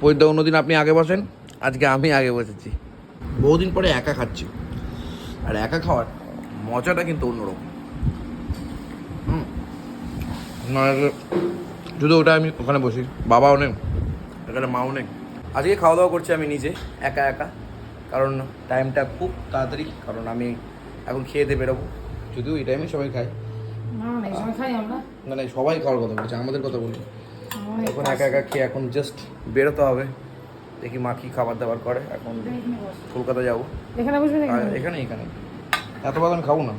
পরিদা অন্যদিন আপনি আগে বসেন। আজকে আমি আগে বসেছি। বহুদিন পরে একা খাচ্ছি। আর একা খাওয়ার মজাটা কিন্তু অন্যরকম। হুম। শুধু ওটা আমি ওখানে বসি বাবাও নেই এখানে মাও নেই। আজকে খাওয়া দাওয়া করছি আমি নিজে একা একা। কারণ টাইমটা খুব তাড়াতাড়ি কারণ আমি এখন খেয়ে দিয়ে বেরোবো। যদিও এই টাইমে সবাই খায়। না না এই খাই আমরা। সবাই খাওয়ার কথা বলছে আমাদের কথা বলি এখন একা একা খেয়ে এখন জাস্ট বেরোতে হবে। দেখি মা কি খাবার দাবার করে। এখন কলকাতা যাব। এখানে বসবে এখানে এখানে এখানে এত বাগান খাব না।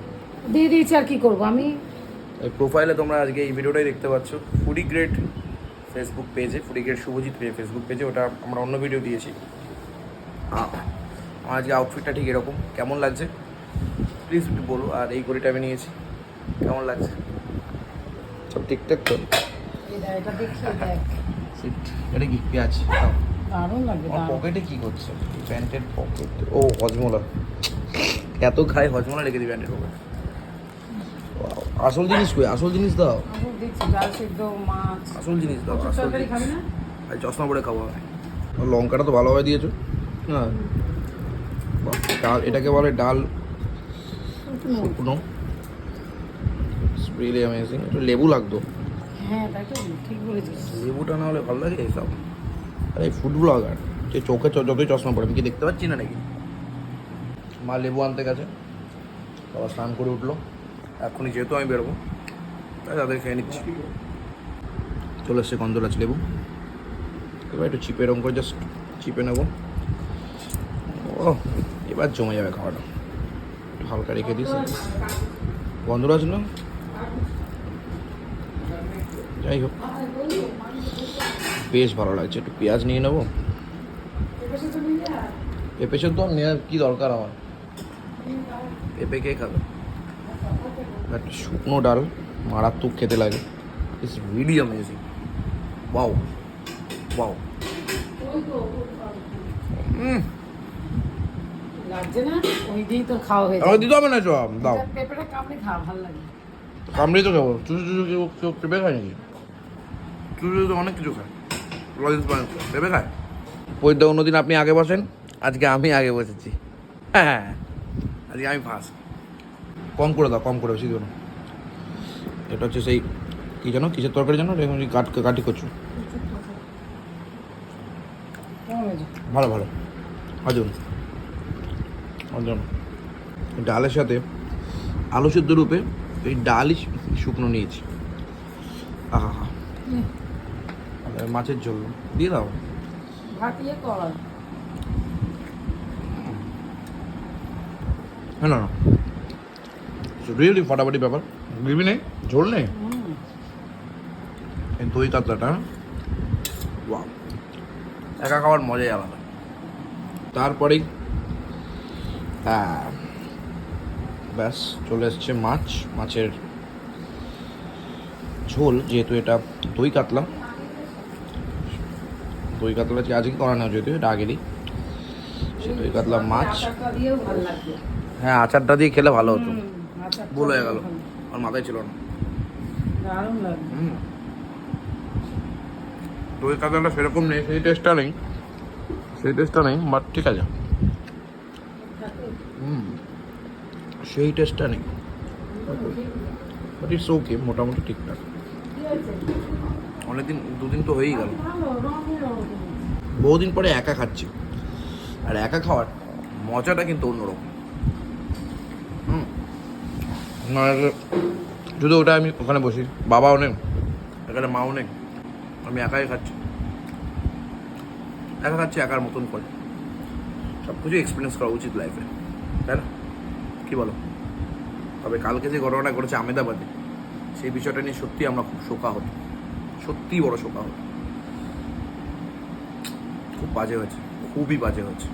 দিয়ে দিয়েছি আর কি করব আমি? এই প্রোফাইলে তোমরা আজকে এই ভিডিওটাই দেখতে পাচ্ছ। ফুডি গ্রেড ফেসবুক পেজে ফুডি গ্রেড শুভজিৎ পেয়ে ফেসবুক পেজে ওটা আমরা অন্য ভিডিও দিয়েছি। আ- আমার আজকে আউটফিটটা ঠিক এরকম। কেমন লাগছে? প্লিজ একটু বলো। আর এই ঘড়িটা আমি নিয়েছি। কেমন লাগছে? সব ঠিকঠাক তো? এটা দেখি দেখ। সিট এটা কি? পেঁয়াজ। দারুণ লাগবে পকেটে কি করছে? প্যান্টের পকেট ও হজমোলা। এত হজমোলা রেখে দিই প্যান্টের পকেটে আসল জিনিস কই? আসল জিনিস দাও। আসল জিনিস দাও আসল জিনিস। চশমা পরে খাব লঙ্কাটা তো ভালোভাবে দিয়েছ। হ্যাঁ। ডাল এটাকে বলে ডাল শুকনো। রিয়েলি অ্যামেজিং একটু লেবু লাগতো। হ্যাঁ তাই তো ঠিক বলেছিস। লেবুটা না হলে ভালো লাগে এইসব আরে ফুড ব্লগার যে চোখে চ- যতই চশমা পড়ে আমি কি দেখতে পাচ্ছি না নাকি? মা লেবু আনতে গেছে। বাবা স্নান করে উঠল। এখনই যেহেতু আমি বেরোবো তাই তাদের খেয়ে নিচ্ছি। চলে এসছে গন্ধরাজ লেবু। এবার একটু চিপে এরকম করে জাস্ট চিপে নেব। ও এবার জমে যাবে খাওয়াটা। একটু হালকা রেখে দিস। গন্ধরাজ না? যাই হোক। বেশ ভালো লাগছে একটু পেঁয়াজ নিয়ে নেব। পেঁপে সেদ্ধ নেওয়ার কী দরকার আমার? পেঁপে কে খাবে? বাট শুকনো ডাল মারাত্মক খেতে লাগে। ইটস রিলি অ্যামেজিং বাউ বাউ কামড়ে তো খাব। চুষু কেউ কেউ পেঁপে খায় নাকি? চুষু অনেক কিছু খায়। লজেন্স খায়। পেঁপে খায়? পরিদা অন্যদিন আপনি আগে বসেন। আজকে আমি আগে বসেছি। হ্যাঁ আজকে আমি ফার্স্ট কম করে দাও কম করে বেশি দিও না। এটা হচ্ছে সেই কী জানো? কিসের তরকারি জানো? এখন কাট কাটি করছ ভালো ভালো। হজম। হজম। ডালের সাথে আলু সিদ্ধ রূপে এই ডালই শুকনো নিয়েছি। আহা হা হুম। মাছের ঝোল দিয়ে দাও। ভাত কর। হ্যাঁ না রিয়েলি ফাটাফাটি ব্যাপার। গ্রেভি নেই? ঝোল নেই? এই দই কাতলাটা ওয়াও একা খাওয়ার মজাই আলাদা। তারপরেই ব্যাস চলে এসছে মাছ। মাছের ঝোল যেহেতু এটা দই কাতলা। দই কাতলা আজকে আজকে করা না যেহেতু এটা আগেরই সে দই কাতলা মাছ। হ্যাঁ আচারটা দিয়ে খেলে ভালো হতো। ভুল হয়ে গেল। আর মাথায় ছিল না। দই কাতলাটা সেরকম নেই সেই টেস্টটা নেই। সেই টেস্টটা নেই বাট ঠিক আছে। হুম। সেই টেস্টটা নেই। বাট ইটস ওকে মোটামুটি ঠিকঠাক। অনেকদিন দুদিন তো হয়েই গেল। বহুদিন পরে একা খাচ্ছি। আর একা খাওয়ার মজাটা কিন্তু অন্যরকম। হুম। নইলে শুধু ওটা আমি ওখানে বসি, বাবাও নেই, এখানে মাও নেই, আমি একাই খাচ্ছি। একা খাচ্ছি, একার মতন করে। সব কিছু এক্সপিরিয়েন্স করা উচিত লাইফে তাই না? কী বলো? তবে কালকে যে ঘটনাটা ঘটেছে আমেদাবাদে, সেই বিষয়টা নিয়ে সত্যি আমরা খুব শোকা হতো সত্যিই বড় শোকা হতো খুব বাজে হয়েছে খুবই বাজে হয়েছে।